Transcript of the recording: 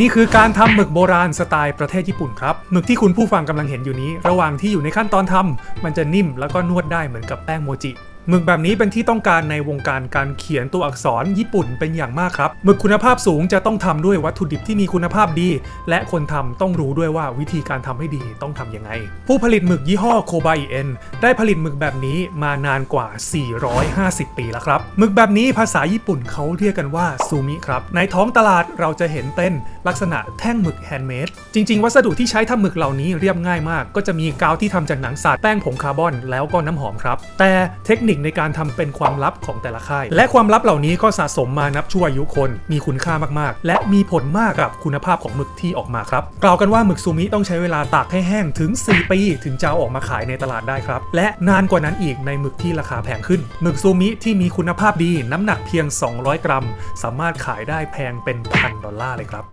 นี่คือการทำหมึกโบราณสไตล์ประเทศญี่ปุ่นครับหมึกที่คุณผู้ฟังกำลังเห็นอยู่นี้ ระหว่างที่อยู่ในขั้นตอนทำมันจะนิ่มแล้วก็นวดได้เหมือนกับแป้งโมจิ หมึกแบบนี้เป็นที่ต้องการในวงการการเขียนตัวอักษรญี่ปุ่นเป็นอย่างมากครับหมึกคุณภาพสูงจะต้องทำด้วยวัตถุดิบที่มีคุณภาพดี และคนทำต้องรู้ด้วยว่าวิธีการทำให้ดีต้องทำยังไง ผู้ผลิตหมึกยี่ห้อโคบายเอ็นได้ผลิตหมึกแบบนี้มานานกว่า 450 ปีแล้วครับหมึกแบบนี้ภาษาญี่ปุ่นเขาเรียกกันว่าซูมิครับในท้องตลาดเราจะเห็นเป็นลักษณะแท่งหมึกแฮนด์เมดจริง ๆ วัสดุที่ใช้ทำหมึกเหล่านี้เรียบง่ายมาก ก็จะมีกาวที่ทำจากหนังสัตว์แป้งผงคาร์บอนแล้วก็น้ำหอมครับแต่เทคนิคในการทำเป็นความลับของแต่ละค่าย และความลับเหล่านี้ก็สะสมมานับชั่วอายุคน มีคุณค่ามากๆ และมีผลมากกับคุณภาพของหมึกที่ออกมาครับกล่าวกันว่าหมึกซูมิต้องใช้เวลาตากให้แห้งถึง 4 ปี ถึงจะอออกมาขายในตลาดได้ครับ และนานกว่านั้นอีกในหมึกที่ราคาแพงขึ้นหมึกซูมิที่มีคุณภาพดีน้ำหนักเพียง 200 กรัม สามารถขายได้แพงเป็นพันดอลลาร์เลยครับ